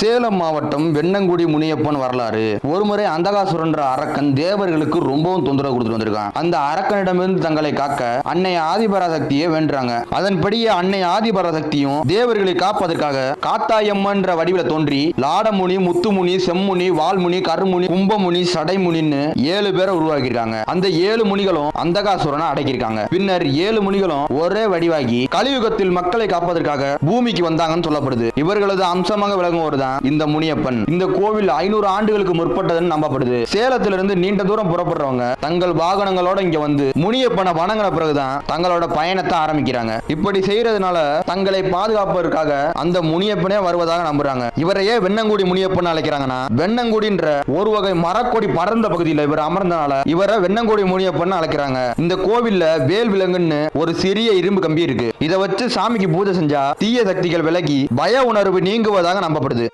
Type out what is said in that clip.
சேலம் மாவட்டம் வெண்ணங்குடி முனியப்பன் வரலாறு. ஒருமுறை அந்தகாசுரன்ற அரக்கன் தேவர்களுக்கு ரொம்பவும் தொந்தரவு கொடுத்துட்டு வந்திருக்கான். அந்த அரக்கனிடமிருந்து தங்களை காக்க அன்னை ஆதிபராசக்தியை வேண்டுறாங்க. அதன்படியே அன்னை ஆதிபராசக்தியும் தேவர்களை காப்பதற்காக காத்தாயம்மன்ற வடிவில தோன்றி லாடமுனி முத்துமுனி செம்முனி வால்முனி கருமுனி கும்பமுனி சடைமுனின்னு ஏழு பேரை உருவாக்கியிருக்காங்க. அந்த ஏழு முனிகளும் அந்தகாசுரனை அடக்கியிருக்காங்க. பின்னர் ஏழு முனிகளும் ஒரே வடிவாகி கலியுகத்தில் மக்களை காப்பதற்காக பூமிக்கு வந்தாங்கன்னு சொல்லப்படுது. இவர்களது அம்சமாக விளங்குவது தான் இந்த முனியப்பன். இந்த கோவில் ஐநூறு ஆண்டுகளுக்கு முற்பட்டதுன்னு நம்பப்படுது. சேலத்திலிருந்து நீண்ட தூரம் புறப்படுறவங்க தங்கள் வாகனங்களோட இங்க வந்து முனியப்பனை வணங்கின பிறகுதான் தங்களோட பயணத்தை ஆரம்பிக்கிறாங்க. இப்படி செய்யறதுனால தங்களை பாதுகாப்பதற்காக அந்த முனியப்பனே வருவதாக நம்புறாங்க. இவரையே வெண்ணங்குடி முனியப்பன் அழைக்கிறாங்கன்னா வெண்ணங்குடின்ற ஒரு வகை மரக்கொடி பறந்த பகுதியில் இவர் அமர்ந்தனால இவரை வெண்ணங்குடி முனியப்பன் அழைக்கிறாங்க. இந்த கோவில்ல வேல் விலங்குன்னு ஒரு சிறிய இரும்பு கம்பி இருக்கு. இதை வச்சு சாமிக்கு பூஜை செஞ்சா தீய சக்திகள் விலகி பய உணர்வு நீங்குவதாக நம்பப்படுது.